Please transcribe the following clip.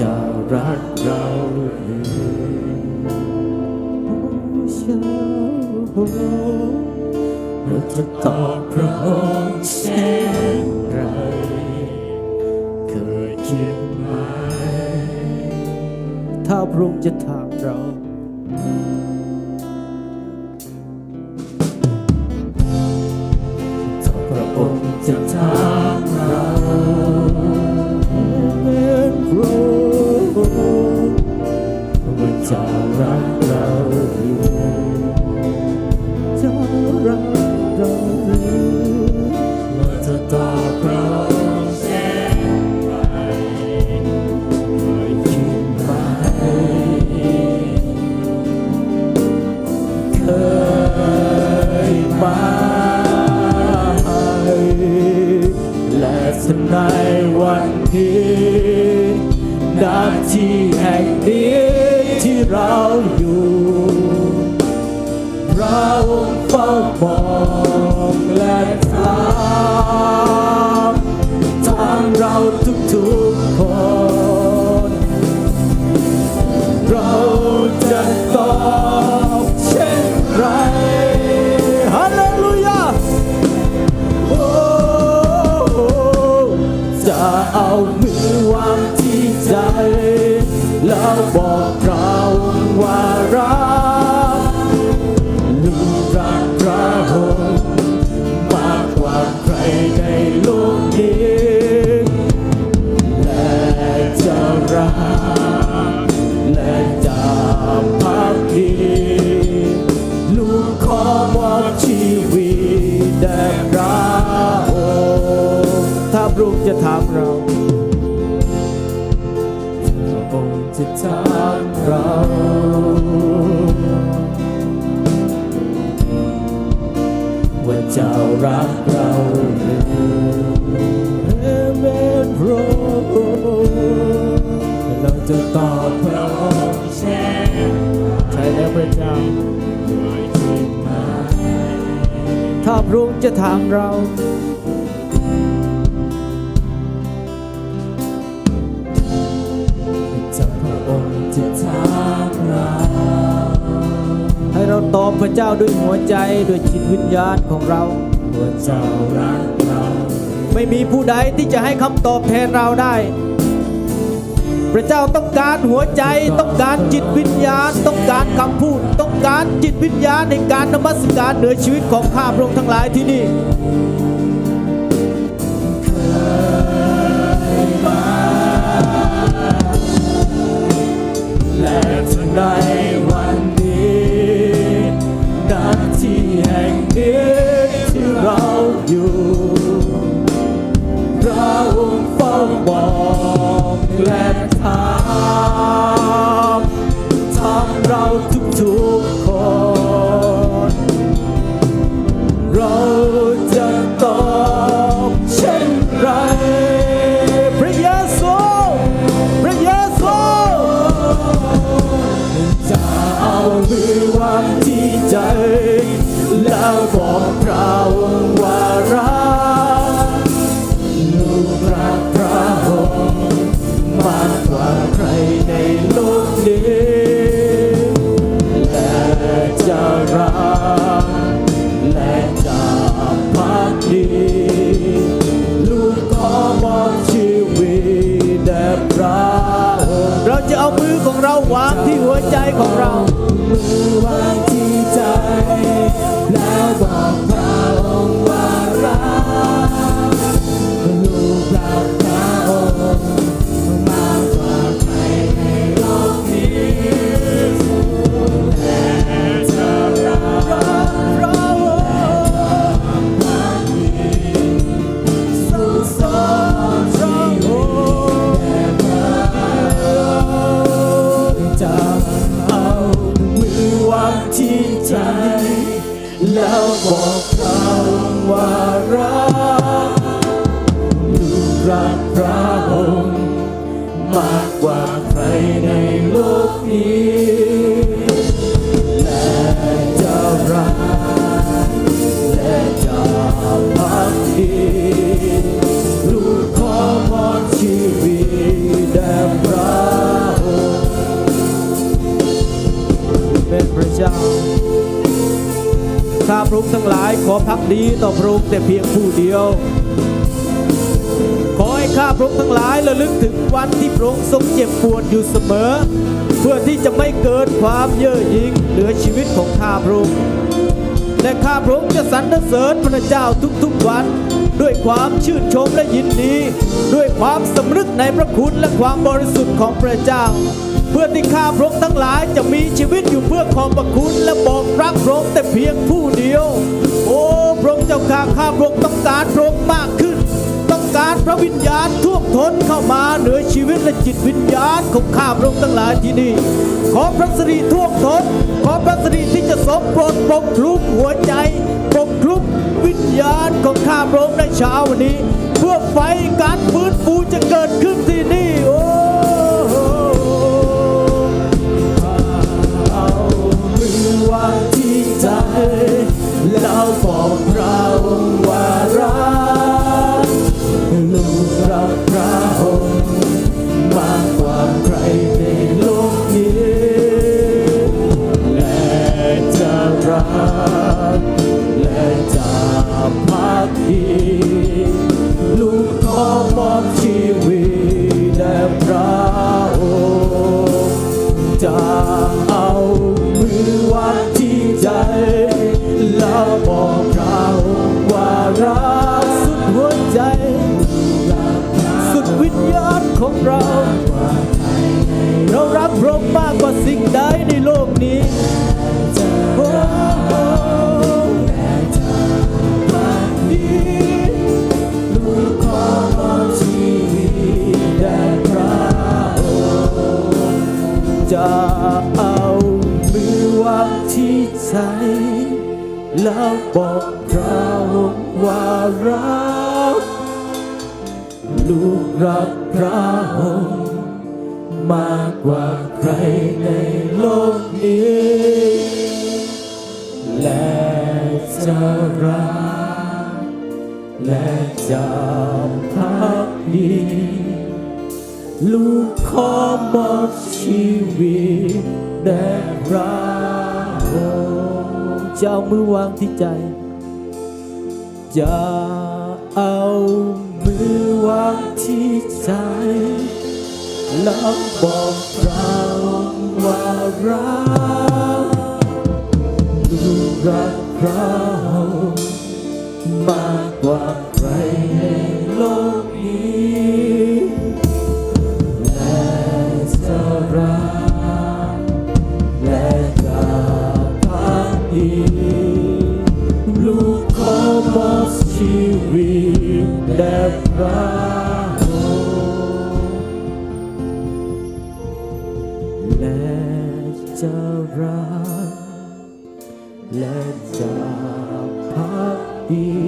จะรักเราหรือเช้าเราจะตอบพระองค์เช่นไรเคยคิดไหม ถ้าพระองค์จะถามเรา ในวันนี้นาที่แห่งนี้ที่เราอยู่เราเฝ้ามอง เอามือวางที่ใจ แล้วบอกเราว่ารักลูกรักพระองค์มากกว่าใครในโลกนี้ เราพระองค์จะถามเราว่าเจ้ารักเราหรือเป็นพระองค์เราจะตอบพระองค์เช่นใช่แล้วพระเจ้าถ้าพระองค์จะถามเรา ตอบพระเจ้าด้วยหัวใจด้วยจิตวิญญาณของเราว่าเจ้ารักเรา ไม่มีผู้ใดที่จะให้คำตอบแทนเราได้ พระเจ้าต้องการหัวใจต้องการจิตวิญญาณ ต้องการคำพูด ต้องการจิตวิญญาณในการนมัสการเหนือชีวิตของข้าพระองค์ทั้งหลายที่นี่และในวันนี้ ตอบเช่นไรพระเยซูพระเยซูจะเอามือวางที่ใจ แล้วบอกเรา ใจของเรามือวางากกว่าใครในโลกนี้และจะรักและจะพักดีลูกขอมอบชีวิตแด่พระองค์เป็นพระเจ้าข้าพระองค์ทั้งหลายขอพักดีต่อพระองค์แต่เพียงผู้เดียว ข้าพระองค์ทั้งหลายระลึกถึงวันที่พระองค์ทรงเจ็บปวดอยู่เสมอ เพื่อที่จะไม่เกิดความเย่อหยิ่งเหนือชีวิตของข้าพระองค์และข้าพระองค์จะสรรเสริญพระเจ้าทุกๆวัน ด้วยความชื่นชมและยินดี ด้วยความสำนึกในพระคุณและความบริสุทธิ์ของพระเจ้า เพื่อที่ข้าพระองค์ทั้งหลายจะมีชีวิตอยู่เพื่อขอบพระคุณและบอกรักพระองค์แต่เพียงผู้เดียว โอ้พระองค์เจ้าข้าข้าพระองค์ต้องการพระองค์ พระวิญญาณท่วมท้นเข้ามาเหนือชีวิตและจิตวิญญาณของข้าพระองค์ทั้งหลายที่นี่ ขอพระสิริท่วมท้น ขอพระสิริที่จะสมโปรดปกคลุมหัวใจปกคลุมวิญญาณของข้าพระองค์ในเช้าวันนี้ เพื่อไฟการฟื้นฟูจะเกิดขึ้นที่นี่ จะเอามือวางที่ใจ แล้วบอกเราว่ารักลูกรักพระองค์มากกว่าใครในโลกนี้ และจะรักและจะพักดี ลูกขอมอบชีวิตแด่พระองค์เจ้ามือวางที่ใจ จะเอามือวางที่ใจแล้วบอกเราว่ารัก ลูกขอมอบชีวิตแด่พระและจะรักและจะพักดี